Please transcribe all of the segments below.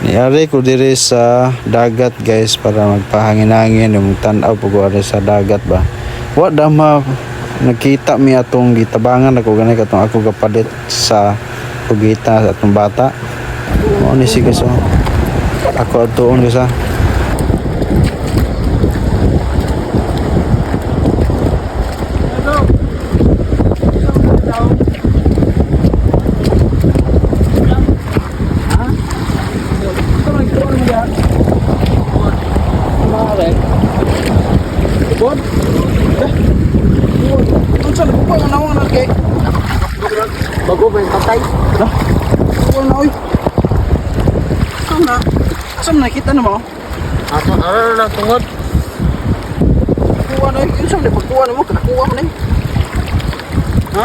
Niari ko diri sa dagat guys para magpahangin-hangin yung tanaw sa dagat ba. Wa da ma nakita mi atong gitabangan ako ganay katong ako kapalit sa pugita sa atong bata. Mo ni sige so. Ako atuon sa Bon? Ang saan ko pa ang nawang nalagay? Bago ba yung patay? Ano na, oy? Saan na? Saan na nakita na mo? Ato, ano na tungod? Kuha na, yun saan na pagkuha na mo? Kanakuha mo na. Ha?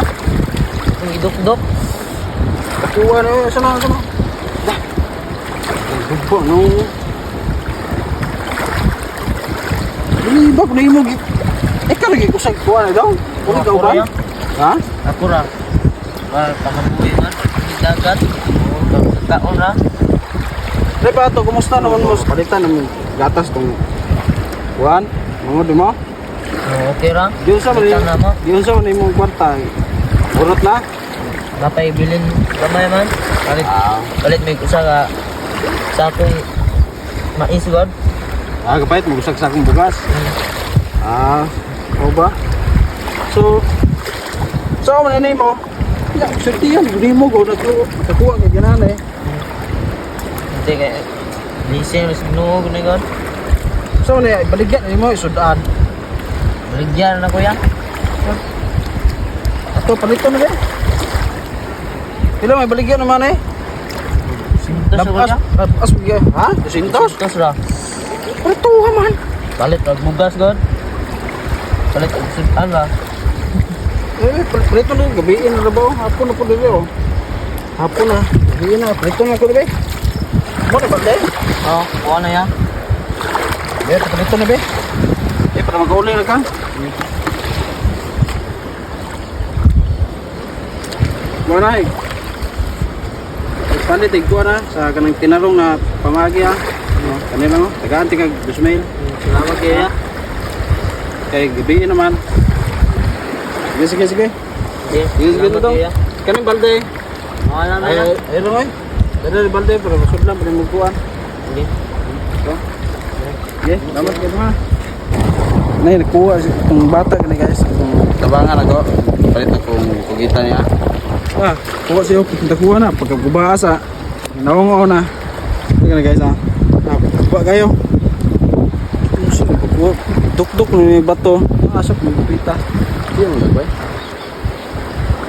Ang idok-dok. Kuha na yun, saan na, saan na? Dah. Ang gubo, no? Liba ko na yung mga... Eh, kalagay ko sa kuha na daw. Kung ikaw ba? Ha? Ako ra. Para pamabuhay man. Dagat. Taon na. Pre, pato, kumusta naman mo? Palitan naman gatas tong kuhan. Mga di mo? Oh, Okay ra. Diyon sa man, diyon sa man imong kwarta. Urot na? Napay bilin gamay man. Palit, Ah. palit may usa ka sa akong mais god. Ah, kapait sa akong bugas. Ah, o ba? So, so man ni mo. Ya, sirti yan, hindi mo go nagko nakuha kay ganan eh. Hindi kay Lisen mas ginuog ni god. So man ibaligyan ni mo isudan. Baligyan na ko yan. Ato palito na ba? Pila may baligyan naman eh. Sintos ko Labas, ya. labas, ha? Sintos ra. Ka man. Palit og bugas god. Palit og sudan ra. Eh, pal- palito na, gabiin na ba? Hapon na po dito, oh. Hapon na, gabiin na, palito na ako dito. Mo na ba, de? Oh, kuha na ya. Eh, palito na, be. Eh, para mag-uli na ka. Mo na, eh. Palit, tigko na, sa kanang tinarong na pamagi, ha. Ano, kanila, no? Tagaan, tingag, Dusmail. Salamat kayo ya. Kay gabiin naman. Sige, sige, sige. Sige, Sige, sige, kayo ya. Kaning balde. Wala na Ay, ay, ay. Pero balde, pero masud lang, pero magkuhan. Sige. So, okay, salamat kayo mga. Nay, nakuha si itong bata ka guys. Itong tabangan ako. Palit akong kugita niya. Ah, kuha siya. Nakuha na. Pagkagubasa. Naungo na. Ito ka na guys. Ah, kuha kayo. Ano. Duk-duk na may bato. Asap may kupita. Hindi mo nagpay.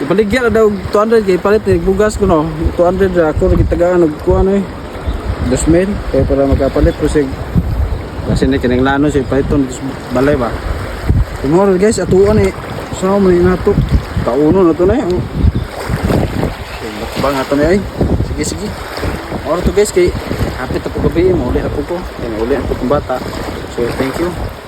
Ipaligyan na daw 200 kay palit ni bugas ko no. 200 ra ako nagitagaan nagkuha no eh. 2,000 kaya para makapalit ko sig kasi na kinang lano siya paliton balay ba. Tomorrow guys atuan eh. So mo ni nato. Kauno na to na eh. Bang ato na ay. Sige sige. Oro to guys kay hapit na po gabi mo uli hapo ko. Kaya uli ang bata. So thank you.